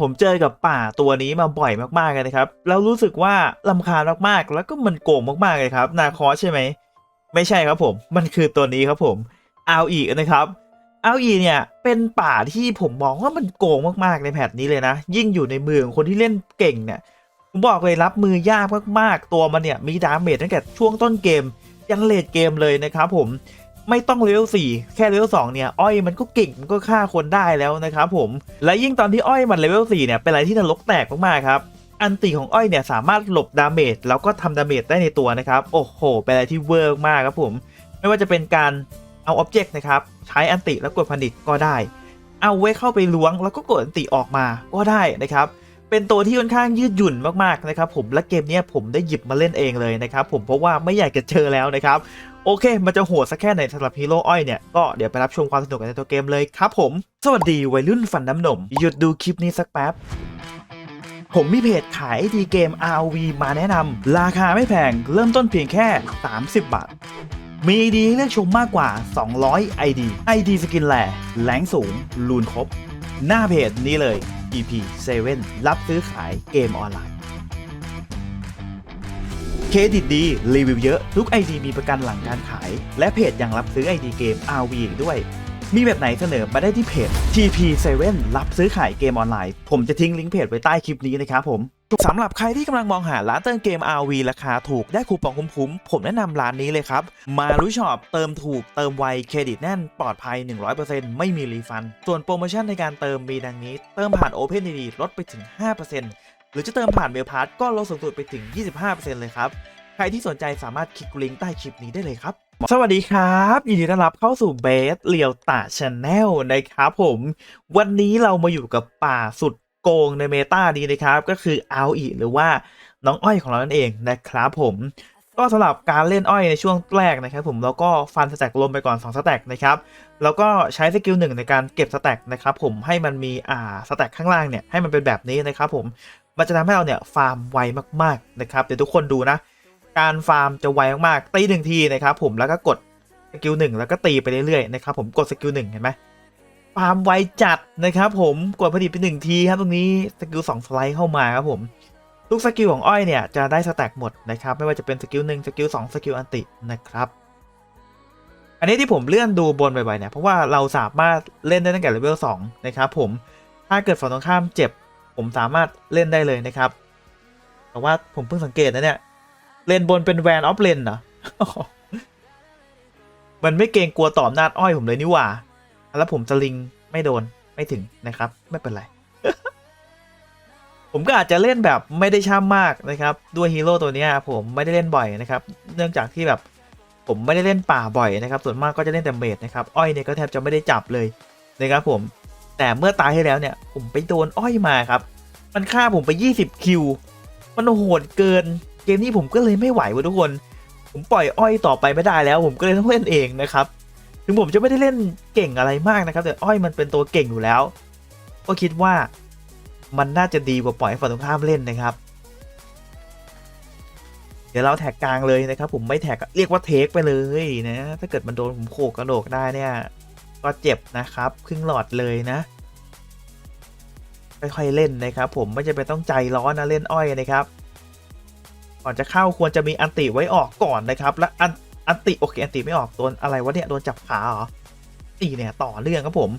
ผมเจอกับป่าตัวนี้มาบ่อยมากๆเลยนะครับ แล้วรู้สึกว่าลำคาญมากๆ แล้วก็มันโกงมากๆเลยครับ นาคอใช่ไหม ไม่ใช่ครับผม มันคือตัวนี้ครับผมเอาอีนะครับเอาอีเนี่ยเป็นป่าที่ผมมองว่ามันโกงมากๆในแพทนี้เลยนะ ยิ่งอยู่ในมือของคนที่เล่นเก่งเนี่ย ผมบอกเลยรับมือยากมากๆ ตัวมันเนี่ยมีดาเมจตั้งแต่ช่วงต้นเกมยันเลดเกมเลยนะครับผม ไม่ต้องเลเวล4แค่เลเวล2เนี่ยอ้อยมันก็เก่งมันก็ฆ่าคนได้แล้วนะครับผมและยิ่งตอนที่อ้อยมันเลเวล4เนี่ยเป็นอะไรที่นรกแตกมากๆครับอันติของอ้อยเนี่ยสามารถหลบดาเมจแล้วก็ทำดาเมจได้ในตัวนะครับโอ้โหเป็นอะไรที่เวิร์กมากครับผม ไม่ว่าจะเป็นการเอาอ็อบเจกต์นะครับใช้อันติแล้วกดผลิตก็ได้ เอาไว้เข้าไปล้วงแล้วก็กดอันติออกมาก็ได้นะครับเป็นตัวที่ค่อนข้างยืดหยุ่นมากๆนะครับผมและเกมนี้ผมได้หยิบมาเล่นเองเลยนะครับผมเพราะว่าไม่อยากจะเจอแล้วนะครับ โอเค มันจะโหดสักแค่ไหนสำหรับฮีโร่อ้อยเนี่ย ก็เดี๋ยวไปรับชมความสนุกกันในตัวเกมเลยครับผม สวัสดีวัยรุ่นฟันน้ำนม หยุดดูคลิปนี้สักแป๊บผมมีเพจขายไอดีเกม Rv มาแนะนำราคาไม่แพง เริ่มต้นเพียงแค่ 30 บาท มี ID ให้เลือกชมมากกว่า 200 ID ID สกินแหล่แรงสูง ลูนครบ หน้าเพจนี้เลย EP 7 รับซื้อขายเกมออนไลน์ เครดิตดีรีวิวเยอะ ทุก ID มีประกันหลังการขาย และเพจยังรับซื้อ ID เกม RV อีกด้วย มีแบบไหนเสนอมาได้ที่เพจ TP7 รับซื้อขายเกมออนไลน์ ผมจะทิ้งลิงก์เพจไว้ใต้คลิปนี้นะครับผมสำหรับใครที่กำลังมองหาร้านเติมเกม RV ราคาถูกได้คูปองคุ้มๆ ผมแนะนำร้านนี้เลยครับ มารู้ช็อปเติมถูกเติมไวเครดิตแน่น ปลอดภัย 100%ไม่มีรีฟัน ส่วนโปรโมชั่นในการเติมมีดังนี้ เติมผ่าน OpenID ลดไปถึง 5% หรือจะเติมผ่านเมลพาร์ก็ลดสูงสุดไปถึง 25%เลยครับ ใครที่สนใจสามารถคลิกลิงก์ใต้คลิปนี้ได้เลยครับ สวัสดีครับ ยินดีต้อนรับเข้าสู่เบสเลียวตาชาแนลนะครับผม วันนี้เรามาอยู่กับป่าสุดโกงในเมตานี้นะครับ ก็คือเอาอีหรือว่าน้องอ้อยของเรานั่นเองนะครับผมก็สำหรับการเล่นอ้อยในช่วงแรกนะครับผมแล้วก็ฟันสแต็กลมไปก่อน2สแต็กนะครับแล้วก็ใช้สกิลหนึ่งในการเก็บสแต็กนะครับผมให้มันมีอ่าสแต็กข้างล่างเนี่ยให้มันเป็นแบบนี้นะครับผม มันจะทำให้เราเนี่ยฟาร์มไวมากๆนะครับเดี๋ยวทุกคนดูนะ การฟาร์มจะไวมากๆตีหนึ่งทีนะครับผมแล้วก็กดสกิลหนึ่งแล้วก็ตีไปเรื่อยๆนะครับผมกดสกิลหนึ่งเห็นไหมฟาร์มไวจัดนะครับผมกดผลิตไปหนึ่งทีครับตรงนี้สกิลสองสไลด์เข้ามาครับผมทุกสกิลของอ้อยเนี่ยจะได้สแต็กหมดนะครับไม่ว่าจะเป็นสกิลหนึ่งสกิลสองสกิลอันตินะครับอันนี้ที่ผมเลื่อนดูบนบ่อยๆเนี่ยเพราะว่าเราสามารถเล่นได้ตั้งแต่เลเวล2นะครับผมถ้าเกิดฝั่งตรงข้ามเจ็บ ผมสามารถเล่นได้เลยนะครับ แต่ว่าผมเพิ่งสังเกตนะเนี่ย เลนบนเป็นแวนออฟเลนเหรอ มันไม่เกรงกลัวต่ออำนาจอ้อยผมเลยนี่หว่า แล้วผมสลิงไม่โดนไม่ถึงนะครับ ไม่เป็นไร ผมก็อาจจะเล่นแบบไม่ได้ช่ำมากนะครับ ด้วยฮีโร่ตัวนี้ผมไม่ได้เล่นบ่อยนะครับ เนื่องจากที่แบบผมไม่ได้เล่นป่าบ่อยนะครับ ส่วนมากก็จะเล่นแต่เมดนะครับ อ้อยเนี่ยก็แทบจะไม่ได้จับเลยนะครับผม แต่เมื่อตายให้แล้วเนี่ยผมไปโดนอ้อยมาครับ มันฆ่าผมไป 20 คิว มันโหดเกิน เกมนี้ผมก็เลยไม่ไหวเว้ยทุกคน ผมปล่อยอ้อยต่อไปไม่ได้แล้ว ผมก็เลยต้องเล่นเองนะครับ ถึงผมจะไม่ได้เล่นเก่งอะไรมากนะครับ แต่อ้อยมันเป็นตัวเก่งอยู่แล้ว ก็คิดว่ามันน่าจะดีกว่าปล่อยให้ฝั่งตรงข้ามเล่นนะครับ เดี๋ยวเราแท็กกลางเลยนะครับ ผมไม่แท็กเรียกว่าเทคไปเลยนะ ถ้าเกิดมันโดนผมโขกกระโดกได้เนี่ย ก็เจ็บนะครับ ครึ่งหลอดเลยนะค่อยๆเล่นนะครับ ผมไม่จำเป็นต้องใจร้อนนะเล่นอ้อยนะครับก่อนจะเข้าควรจะมีอันติไว้ออกก่อนนะครับ และอันอันติโอเคอันติไม่ออกโดนอะไรวะเนี่ยโดนจับขาเหรอตีเนี่ยต่อเรื่องครับผม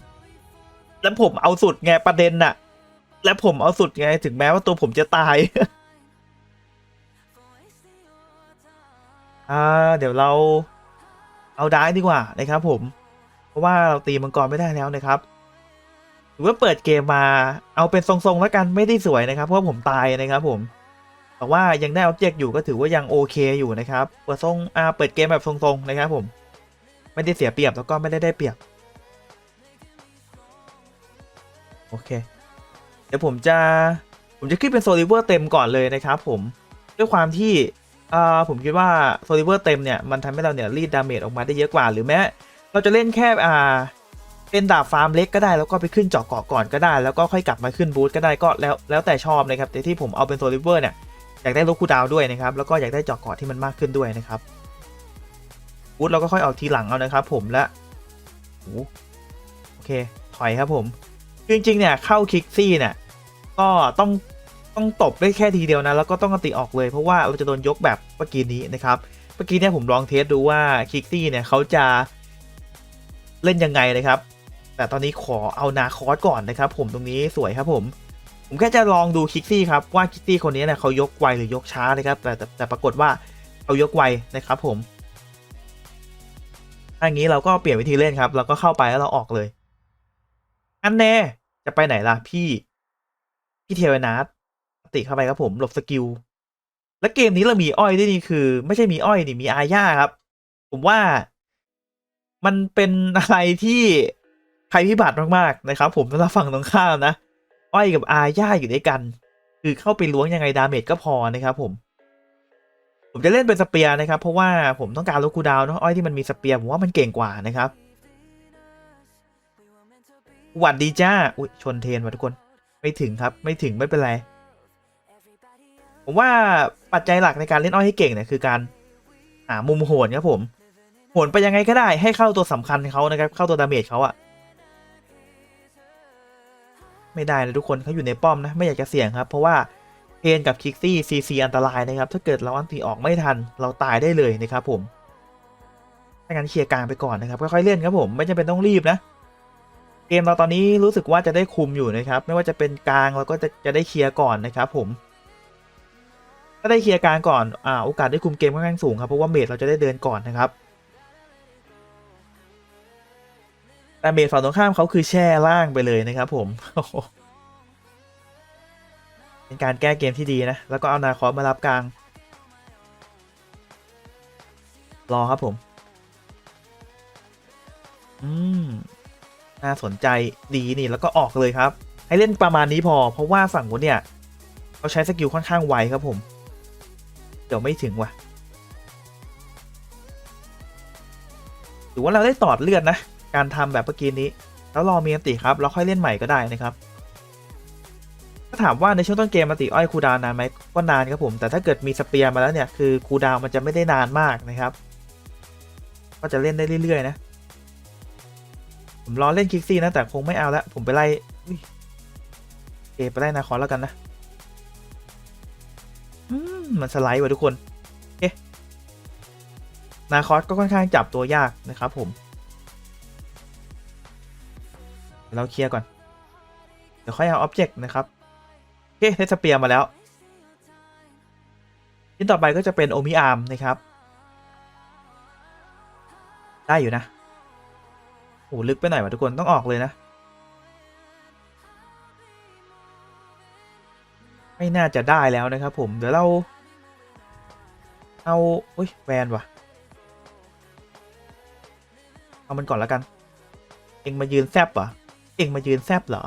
แล้วผมเอาสุดไงประเด็นน่ะ และผมเอาสุดไงถึงแม้ว่าตัวผมจะตายอ่าเดี๋ยวเราเอาได้ดีกว่านะครับผม ราะว่าเราตีมังกรไม่ได้แล้วนะครับหรือว่าเปิดเกมมาเอาเป็นทรงๆแล้วกันไม่ได้สวยนะครับเพราะผมตายนะครับผม แต่ว่ายังได้ออบเจกต์อยู่ก็ถือว่ายังโอเคอยู่นะครับเปิดทรงอ่าเปิดเกมแบบทรงๆนะครับผม ไม่ได้เสียเปรียบแล้วก็ไม่ได้ได้เปรียบโอเค เดี๋ยวผมจะผมจะขึ้นเป็นโซลิเวอร์เต็มก่อนเลยนะครับผมด้วยความที่อ่าผมคิดว่าโซลิเวอร์เต็มเนี่ยมันทำให้เราเนี่ยรีดดาเมจออกมาได้เยอะกว่าหรือแม้ เราจะเล่นแค่อ่าเป็นดาบฟาร์มเล็กก็ได้แล้วก็ไปขึ้นเจาะเกาะก่อนก็ได้ แล้วก็ค่อยกลับมาขึ้นบูทก็ได้ก็แล้วแล้วแต่ชอบนะครับแต่ที่ผมเอาเป็นโซลิเวอร์เนี่ยอยากได้ลดคูดาวด้วยนะครับแล้วก็อยากได้เจาะเกาะที่มันมากขึ้นด้วยนะครับบูทเราก็ค่อยออกทีหลังเอานะครับ ผมและโอโอเคถอยครับผมจริงๆเนี่ยเข้าคิกซี่เนี่ยก็ต้องต้องตบได้แค่ทีเดียวนะแล้วก็ต้องอันติออกเลยเพราะว่าเราจะโดนยกแบบเมื่อกี้นี้นะครับเมื่อกี้เนี่ยผมลองเทสดูว่าคิกซี่เนี่ยเขาจะ เล่นยังไงนะครับ แต่ตอนนี้ขอเอานาคอสก่อนนะครับ ผมตรงนี้สวยครับผม ผมแค่จะลองดูคิกซี่ครับว่าคิกซี่คนนี้เนี่ยเขายกไวหรือยกช้านะครับแต่แต่แต่ปรากฏว่าเขายกไวนะครับ ผมถ้าอย่างนี้เราก็เปลี่ยนวิธีเล่นครับ เราก็เข้าไปแล้วเราออกเลยอันแน่จะไปไหนล่ะพี่ พี่เทวนาทติเข้าไปครับผมหลบสกิลและเกมนี้เรามีอ้อยด้วยนี่คือ ไม่ใช่มีอ้อยนี่มีอาญาครับ ผมว่า มันเป็นอะไรที่ภัยพิบัติมากๆนะครับ ผมสำหรับฝั่งตรงข้ามนะอ้อยกับอาญาอยู่ด้วยกัน คือเข้าไปล้วงยังไงดาเมจก็พอนะครับผมผมจะเล่นเป็นสเปียร์นะครับ เพราะว่าผมต้องการลดคูดาวน์เนอะอ้อยที่มันมีสเปียร์ผมว่ามันเก่งกว่านะครับหวัดดีจ้าอุ้ยชนเทนว่ะทุกคนไม่ถึงครับ ไม่ถึงไม่เป็นไรผมว่าปัจจัยหลักในการเล่นอ้อยให้เก่งเนี่ยคือการหามุมโหนครับผม โหนไปยังไงก็ได้ให้เข้าตัวสำคัญเขานะครับ เข้าตัวดาเมจเขาอะไม่ได้นะทุกคนเขาอยู่ในป้อมนะ ไม่อยากจะเสี่ยงครับ เพราะว่าเทนกับคิกซี่ซีซีอันตรายนะครับ ถ้าเกิดเราอันตีออกไม่ทัน เราตายได้เลยนะครับผมถ้างั้นเคลียร์กลางไปก่อนนะครับค่อยๆเล่นครับผมไม่จำเป็นต้องรีบนะเกมเราตอนนี้รู้สึกว่าจะได้คุมอยู่นะครับ ไม่ว่าจะเป็นกลางเราก็จะจะได้เคลียร์ก่อนนะครับผมถ้าได้เคลียร์กลางก่อนอ่าโอกาสได้คุมเกมค่อนข้างสูงครับเพราะว่าเมดเราจะได้เดินก่อนนะครับ แต่เมดฝั่งตรงข้ามเขาคือแช่ล่างไปเลยนะครับผม เป็นการแก้เกมที่ดีนะ แล้วก็เอานาคอสมารับกลาง รอครับผม อืม น่าสนใจดีนี่แล้วก็ออกเลยครับ ให้เล่นประมาณนี้พอ เพราะว่าฝั่งนู้นเนี่ยเขาใช้สกิลค่อนข้างไวครับผม เดี๋ยวไม่ถึงว่ะหรือว่าเราได้ตอดเลือดนะ การทำแบบเมื่อกี้นี้ แล้วรอมีอันติครับเราค่อยเล่นใหม่ก็ได้นะครับถ้าถามว่าในช่วงต้นเกมอันติอ้อยคูดาวนานไหมก็นานครับผม แต่ถ้าเกิดมีสเปียร์มาแล้วเนี่ยคือคูดาวมันจะไม่ได้นานมากนะครับ ก็จะเล่นได้เรื่อยๆนะผมรอเล่นคิกซี่นะแต่คงไม่เอาละผมไปไล่เอไปไล่นาคอนแล้วกันนะมมันสไลด์ว่ะทุกคน เอ๊ะนาคอสก็ค่อนข้างจับตัวยากนะครับผม เราเคลียร์ก่อน เดี๋ยวค่อยเอาอ็อบเจกต์นะครับ โอเคได้สเปียร์มาแล้วชิ้นต่อไปก็จะเป็นโอมิอาร์มนะครับ ได้อยู่นะโอ้ลึกไปหน่อยว่ะทุกคนต้องออกเลยนะ ไม่น่าจะได้แล้วนะครับผมเดี๋ยวเรา เอาอุ้ยแวนว่ะ เอามันก่อนแล้วกัน เองมายืนแซบเหรอ เองมายืนแซบเหรอ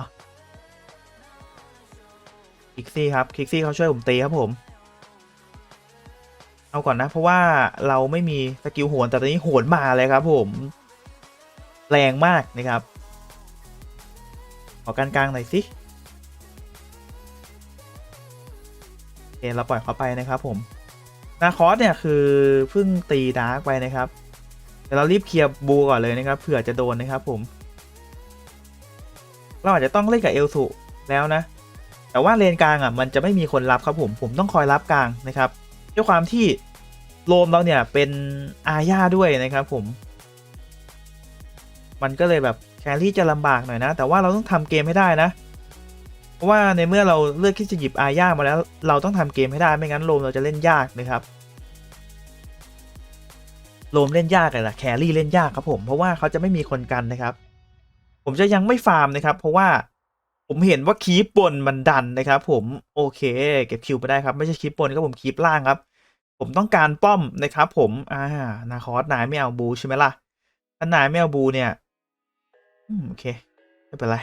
คิกซี่ครับคิกซี่เขาช่วยผมตีครับผม เอาก่อนนะ เพราะว่าเราไม่มีสกิลโหนแต่ตอนนี้โหนมาเลยครับ ผม แรงมากนะครับ ขอการกลางหน่อยสิโอเคเราปล่อยเขาไปนะครับผม นาคอสเนี่ยคือเพิ่งตีดาร์กไปนะครับเดี๋ยวเรารีบเคลียร์บูก่อนเลยนะครับเผื่อจะโดนนะครับผม เราอาจจะต้องเล่นกับเอลสุแล้วนะ แต่ว่าเลนกลางอะมันจะไม่มีคนรับครับผมผมต้องคอยรับกลางนะครับด้วยความที่โลมเราเนี่ยเป็นอาญาด้วยนะครับผม มันก็เลยแบบแครี่จะลำบากหน่อยนะ แต่ว่าเราต้องทำเกมให้ได้นะ เพราะว่าในเมื่อเราเลือกที่จะหยิบอาญามาแล้ว เราต้องทำเกมให้ได้ไม่งั้นโลมเราจะเล่นยากนะครับโลมเล่นยากเลยล่ะแครี่เล่นยากครับผมเพราะว่าเขาจะไม่มีคนกันนะครับ ผมจะยังไม่ฟาร์มนะครับ เพราะว่าผมเห็นว่าคีปบนมันดันนะครับผมโอเค เก็บคิวไปได้ครับ ไม่ใช่คีปบนก็ผมคีปล่างครับ ผมต้องการป้อมนะครับผมอ่านาคอสนายไม่เอาบูใช่ไหมล่ะถ้านายไม่เอาบูเนี่ยอืมโอเคไม่เป็นไร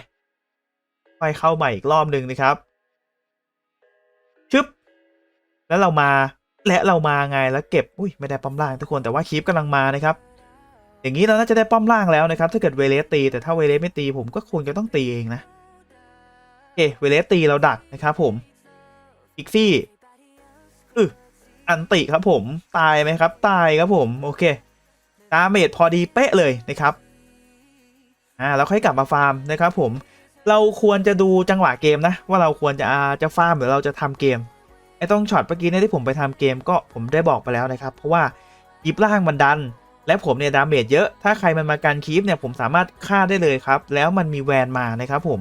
ไปเข้าใหม่อีกรอบหนึ่งนะครับชึบแล้วเรามาและเรามาไงแล้วเก็บอุ้ยไม่ได้ป้อมล่างทุกคนแต่ว่าคีปกำลังมานะครับ อย่างนี้เราน่าจะได้ป้อมล่างแล้วนะครับ ถ้าเกิดเวเลสตี แต่ถ้าเวเลสไม่ตีผมก็ควรจะต้องตีเองนะโอเคเวเลสตีเราดักนะครับผมอิกซี่อืออันติครับผมตายไหมครับ ตายครับผมโอเคดาเมจพอดีเป๊ะเลยนะครับอ่าแล้วค่อยกลับมาฟาร์มนะครับผมเราควรจะดูจังหวะเกมนะ ว่าเราควรจะอาจะฟาร์มหรือเราจะทำเกมไอ้ต้องช็อตเมื่อกี้เนี่ยที่ผมไปทำเกมก็ผมได้บอกไปแล้วนะครับ เพราะว่าคีบล่างมันดัน และผมเนี่ยดาเมจเยอะ ถ้าใครมันมาการคีบเนี่ยผมสามารถฆ่าได้เลยครับ แล้วมันมีแวนมานะครับผม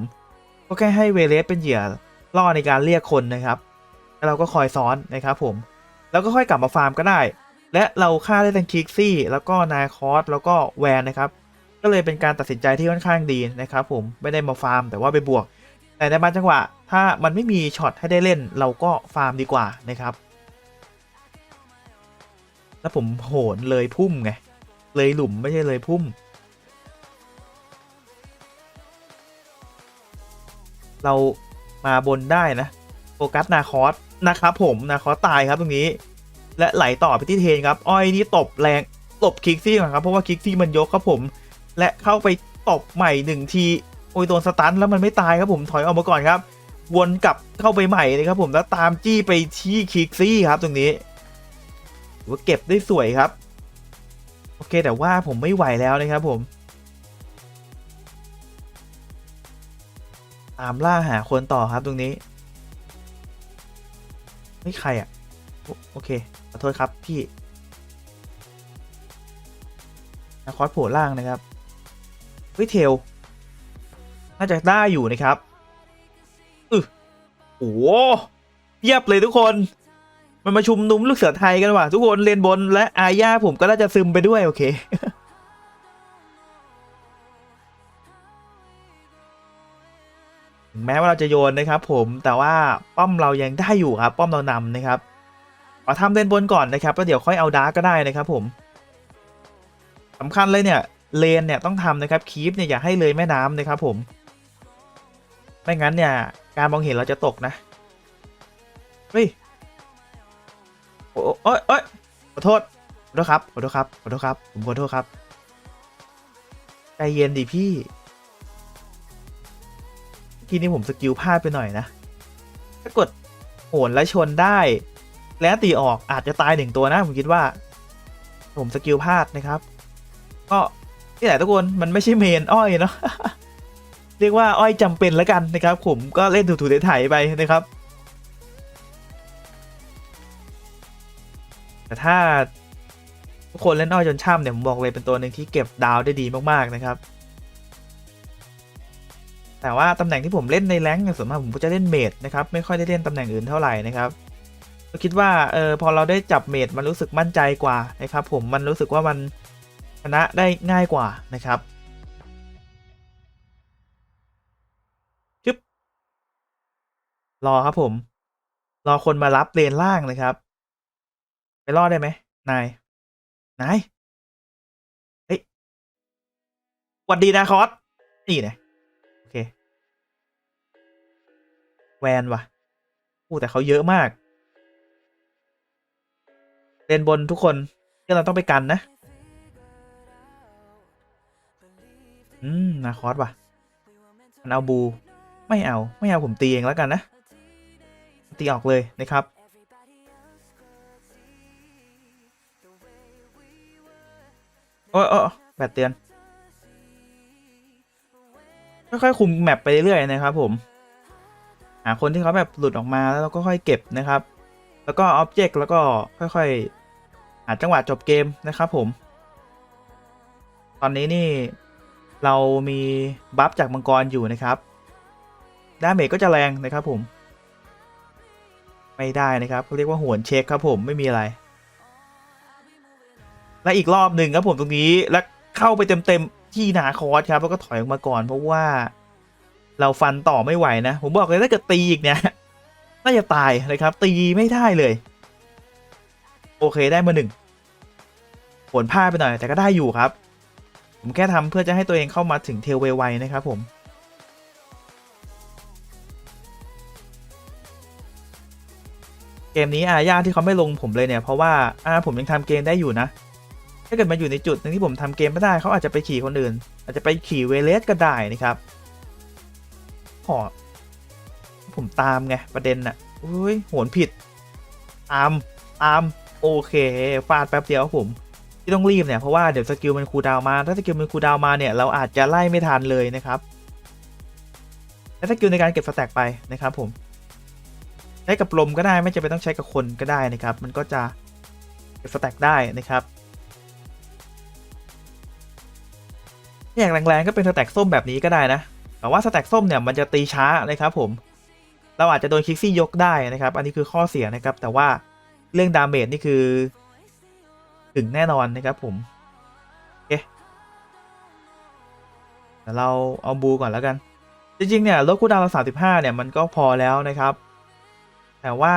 ก็แค่ให้เวเลสเป็นเหยื่อล่อในการเรียกคนนะครับ แล้วเราก็คอยซ้อนนะครับผม แล้วก็ค่อยกลับมาฟาร์มก็ได้ และเราฆ่าได้ทั้งคิกซี่ แล้วก็นาคอส แล้วก็แวนนะครับ ก็เลยเป็นการตัดสินใจที่ค่อนข้างดีนะครับผม ไม่ได้มาฟาร์มแต่ว่าไปบวก แต่ในบางจังหวะ ถ้ามันไม่มีช็อตให้ได้เล่น เราก็ฟาร์มดีกว่านะครับ แล้วผมโหนเลยพุ่มไง เลยหลุมไม่ใช่เลยพุ่ม เรามาบนได้นะ โฟกัสนาคอสนะครับ ผมนาคอสตายครับตรงนี้ และไหลต่อไปที่เทนครับ อ้อยนี่ตบแรงตบคิกซี่ก่อนครับ เพราะว่าคิกซี่มันยกครับผม และเข้าไปตบใหม่หนึ่งที โอ้ยโดนสตันแล้วมันไม่ตายครับผมถอยออกมาก่อนครับ วนกลับเข้าไปใหม่นะครับผมแล้วตามจี้ไปที่คิกซี่ครับตรงนี้ว่าเก็บได้สวยครับ อเคแต่ว่าผมไม่ไหวแล้วนะครับผมตามล่าหาคนต่อครับตรงนี้ไม่ใครอะ โอเคขอโทษครับพี่นาคอสโผล่ล่างนะครับเฮ้ยเทลน่าจะได้อยู่นะครับอือโอ้โหเยียบเลยทุกคน มันมาชุมนุมลูกเสือไทยกันว่ะทุกคนเลนบนและอาญาผมก็น่าจะซึมไปด้วยโอเคแม้ว่าเราจะโยนนะครับ ผมแต่ว่าป้อมเรายังได้อยู่ครับ ป้อมเรานำนะครับขอทำเลนบนก่อนนะครับแล้วเดี๋ยวค่อยเอาดาร์กก็ได้นะครับ ผมสำคัญเลยเนี่ยเลนเนี่ยต้องทำนะครับคีปเนี่ยอย่าให้เลยแม่น้ำนะครับ ผม ไม่งั้นเนี่ย การมองเห็นเราจะตกนะเฮ้ย โอ้โอ้ยโอ้ยขอโทษขอโทษครับขอโทษครับขอโทษครับผมขอโทษครับใจเย็นดิพี่เมื่อกี้นี้ผมสกิลพลาดไปหน่อยนะถ้ากดโหนและชนได้ แล้วตีออกอาจจะตายหนึ่งตัวนะ ผมคิดว่า ผมสกิลพลาดนะครับ ก็นี่แหละทุกคนมันไม่ใช่เมนอ้อยเนาะเรียกว่าอ้อยจำเป็นแล้วกันนะครับ ผมก็เล่นถูๆไถๆไปนะครับ แต่ถ้าทุกคนเล่นอ้อยจนช่ำเนี่ยผมบอกเลยเป็นตัวหนึ่งที่เก็บดาวได้ดีมากๆนะครับ แต่ว่าตำแหน่งที่ผมเล่นในแรงค์เนี่ยส่วนมากผมก็จะเล่นเมดนะครับไม่ค่อยได้เล่นตำแหน่งอื่นเท่าไหร่นะครับก็คิดว่าเออพอเราได้จับเมดมันรู้สึกมั่นใจกว่านะครับผมมันรู้สึกว่ามันชนะได้ง่ายกว่านะครับชึบรอครับผม รอคนมารับเลนล่างนะครับ ไปรอดได้ไหมนาย นาย เฮ้ยหวัดดีนะคอส นี่นะโอเค แวนว่ะอู้แต่เขาเยอะมากเลนบนทุกคนที่เราต้องไปกันนะ อืม นาคอสว่ะ มันเอาบู ไม่เอา ไม่เอาผมตีเองแล้วกันนะ ตีออกเลยนะครับ โอ้ยโอ้แบตเตือน ค่อยๆคุมแมปไปเรื่อยๆนะครับ ผมหาคนที่เขาแบบหลุดออกมาแล้วเราก็ค่อยเก็บนะครับ แล้วก็อ็อบเจกต์แล้วก็ค่อยๆหาจังหวะจบเกมนะครับ ผม ตอนนี้นี่เรามีบัฟจากมังกรอยู่นะครับดาเมจก็จะแรงนะครับผม ไม่ได้นะครับเขาเรียกว่าหวนเช็คครับผมไม่มีอะไร และอีกรอบหนึ่งครับผมตรงนี้แล้วเข้าไปเต็มๆที่นาคอสครับแล้วก็ถอยออกมาก่อน เพราะว่า เราฟันต่อไม่ไหวนะ ผมบอกเลยถ้าเกิดตีอีกเนี่ยน่าจะตายนะครับ ตีไม่ได้เลย โอเคได้มาหนึ่งผลพลาดไปหน่อย แต่ก็ได้อยู่ครับ ผมแค่ทำเพื่อจะให้ตัวเองเข้ามาถึงเทลไวๆนะครับผมเกมนี้อาญาที่เขาไม่ลงผมเลยเนี่ย เพราะว่าอ่าผมยังทำเกมได้อยู่นะ ถ้าเกิดมาอยู่ในจุดหนึงที่ผมทำเกมไม่ได้เขาอาจจะไปขี่คนอื่น อาจจะไปขี่เวเลสก็ได้นะครับขอผมตามไงประเด็นน่ะอุ้ยโหนผิด ตาม ตาม โอเคฟาดแป๊บเดียวผม ที่ต้องรีบเนี่ยเพราะว่าเดี๋ยวสกิลมันคูดาวมา ถ้าสกิลมันคูดาวมาเนี่ยเราอาจจะไล่ไม่ทันเลยนะครับช้สกิลในการเก็บสแต็กไปนะครับผมใช้กับลมก็ได้ไม่จำเป็นต้องใช้กับคนก็ได้นะครับ มันก็จะเก็บสแต็กได้นะครับ อย่างแรงๆก็เป็นสแต็กส้มแบบนี้ก็ได้นะ แต่ว่าสแต็กส้มเนี่ยมันจะตีช้านะครับผม เราอาจจะโดนคิกซี่ยกได้นะครับ อันนี้คือข้อเสียนะครับ แต่ว่าเรื่องดาเมจนี่คือ ถึงแน่นอนนะครับผมโอเคเราเอาบูก่อนแล้วกัน จริงๆเนี่ยลดคูลดาวเราสามสิบห้าเนี่ยมันก็พอแล้วนะครับ แต่ว่า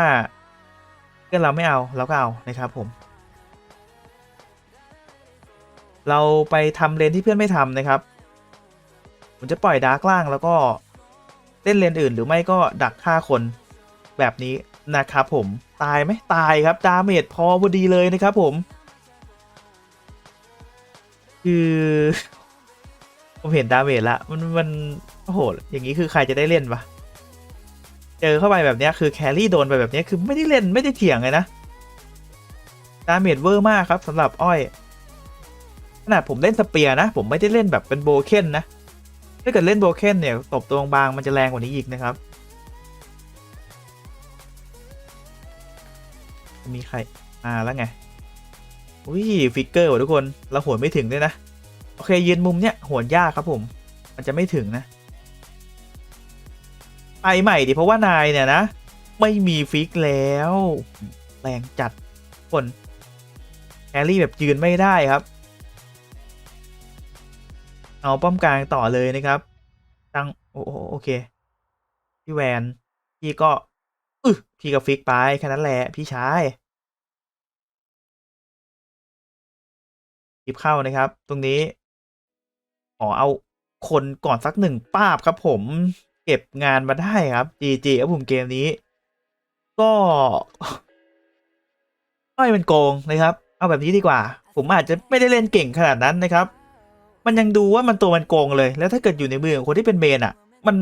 เพื่อนเราไม่เอาเราก็เอานะครับผม เราไปทำเลนที่เพื่อนไม่ทำนะครับ ผมจะปล่อยดาร์กล่างแล้วก็เล่นเลนอื่นหรือไม่ก็ดักฆ่าคนแบบนี้นะครับผมตายไหมตายครับดาเมจพอพอดีเลยนะครับผม คือผมเห็นดาเมจละมันมันโอ้โหอย่างนี้คือใครจะได้เล่นปะเจอเข้าไปแบบเนี้ยคือแครี่โดนไปแบบเนี้ยคือไม่ได้เล่นไม่ได้เถียงเลยนะดาเมจเวอร์มากครับสำหรับอ้อย ขนาดผมเล่นสเปียร์นะ ผมไม่ได้เล่นแบบเป็นโบเคนนะ ถ้าเกิดเล่นโบเคนเนี่ยตบตัวบางมันจะแรงกว่านี้อีกนะครับ มีใครมาแล้วไง อุ้ยฟิกเกอร์ว่ะทุกคน เราหวนไม่ถึงด้วยนะ โอเคยืนมุมเนี้ยหวนยากครับผม มันจะไม่ถึงนะ ไปใหม่ดิเพราะว่านายเนี่ยนะไม่มีฟิกแล้ว แรงจัดคนแฮรี่แบบยืนไม่ได้ครับ เอาป้อมกลางต่อเลยนะครับตั้งโอโอโอเค พี่แวน พี่ก็อึพี่ก็ฟิกไปแค่นั้นแหละ พี่ชายหยิบเข้านะครับ ตรงนี้ ขอเอาคนก่อนสักหนึ่งป้าบครับผมเก็บงานมาได้ครับ GG ครับผมเกมนี้ ก็อ้อยมันโกงนะครับ เอาแบบนี้ดีกว่า ผมอาจจะไม่ได้เล่นเก่งขนาดนั้นนะครับ มันยังดูว่ามันตัวมันโกงเลย แล้วถ้าเกิดอยู่ในมือของคนที่เป็นเมนอะ มัน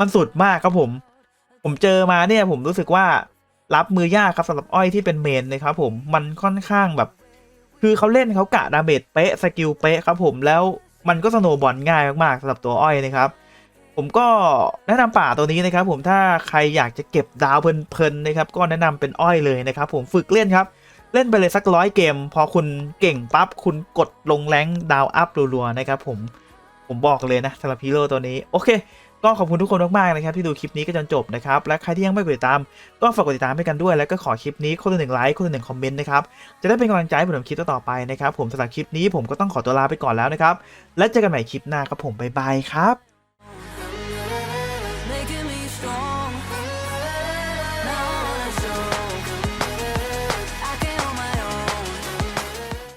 มันสุดมากครับผม ผมเจอมาเนี่ยผมรู้สึกว่ารับมือยากครับสำหรับอ้อยที่เป็นเมนนะครับผมมันค่อนข้างแบบ คือเขาเล่นเขากะดาเมจเป๊ะสกิลเป๊ะครับผมแล้วมันก็สโนบอลง่ายมากๆสำหรับตัวอ้อยนะครับ ผมก็แนะนำป่าตัวนี้นะครับ ผมถ้าใครอยากจะเก็บดาวเพลินๆนะครับ ก็แนะนำเป็นอ้อยเลยนะครับ ผมฝึกเล่นครับ เล่นไปเลยสักร้อยเกม พอคุณเก่งปั๊บคุณกดลงแรงดาวอัพรัวๆนะครับผมผมบอกเลยนะสำหรับฮีโร่ตัวนี้ โอเค ก็ขอบคุณทุกคนมากๆนะครับที่ดูคลิปนี้ก็จนจบนะครับ และใครที่ยังไม่กดติดตาม ก็ฝากกดติดตามให้กันด้วยแล้วก็ขอคลิปนี้คนละหนึ่งไลค์คนละหนึ่งคอมเมนต์นะครับ จะได้เป็นกำลังใจให้ผมทำคลิปต่อไปนะครับ ผมสำหรับคลิปนี้ผมก็ต้องขอตัวลาไปก่อนแล้วนะครับ และเจอกันใหม่คลิปหน้าครับผมบ๊ายบายครับ